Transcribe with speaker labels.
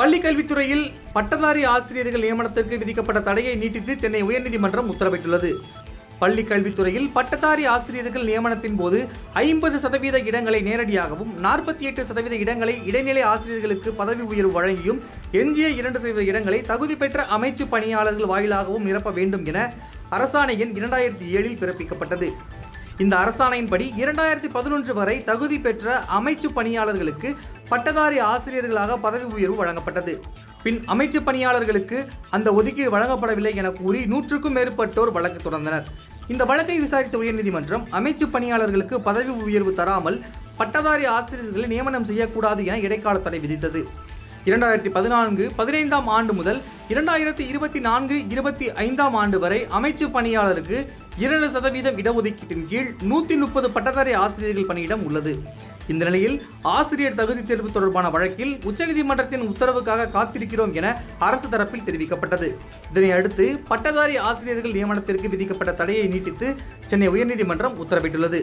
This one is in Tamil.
Speaker 1: பள்ளிக்கல்வித்துறையில் பட்டதாரி ஆசிரியர்கள் நியமனத்திற்கு விதிக்கப்பட்ட தடையை நீட்டித்து சென்னை உயர்நீதிமன்றம் உத்தரவிட்டுள்ளது. பள்ளி கல்வித்துறையில் பட்டதாரி ஆசிரியர்கள் நியமனத்தின் போது ஐம்பது சதவீத இடங்களை நேரடியாகவும் நாற்பத்தி எட்டு சதவீத இடங்களை இடைநிலை ஆசிரியர்களுக்கு பதவி உயர்வு வழங்கியும் எஞ்சிய இரண்டு சதவீத இடங்களை தகுதி பெற்ற அமைச்சு பணியாளர்கள் வாயிலாகவும் நிரப்ப வேண்டும் என அரசாணையின் இரண்டாயிரத்தி ஏழில் பிறப்பிக்கப்பட்டது. இந்த அரசாணையின்படி இரண்டாயிரத்தி பதினொன்று வரை தகுதி பெற்ற அமைச்சு பணியாளர்களுக்கு பட்டதாரி ஆசிரியர்களாக பதவி உயர்வு வழங்கப்பட்டது. பின் அமைச்சு பணியாளர்களுக்கு அந்த ஒதுக்கீடு வழங்கப்படவில்லை என கூறி நூற்றுக்கும் மேற்பட்டோர் வழக்கு தொடர்ந்தனர். இந்த வழக்கை விசாரித்த உயர்நீதிமன்றம் அமைச்சு பணியாளர்களுக்கு பதவி உயர்வு தராமல் பட்டதாரி ஆசிரியர்களை நியமனம் செய்யக்கூடாது என இடைக்கால தடை விதித்தது. இரண்டாயிரத்தி பதினான்கு பதினைந்தாம் ஆண்டு முதல் இரண்டாயிரத்தி இருபத்தி நான்கு இருபத்தி ஐந்தாம் ஆண்டு வரை அமைச்சு பணியாளருக்கு இரண்டு சதவீதம் இடஒதுக்கீட்டின் கீழ் நூற்றி முப்பது பட்டதாரி ஆசிரியர்கள் பணியிடம் உள்ளது. இந்த நிலையில் ஆசிரியர் தகுதி தேர்வு தொடர்பான வழக்கில் உச்சநீதிமன்றத்தின் உத்தரவுக்காக காத்திருக்கிறோம் என அரசு தரப்பில் தெரிவிக்கப்பட்டது. இதனை அடுத்து பட்டதாரி ஆசிரியர்கள் நியமனத்திற்கு விதிக்கப்பட்ட தடையை நீட்டித்து சென்னை உயர்நீதிமன்றம் உத்தரவிட்டுள்ளது.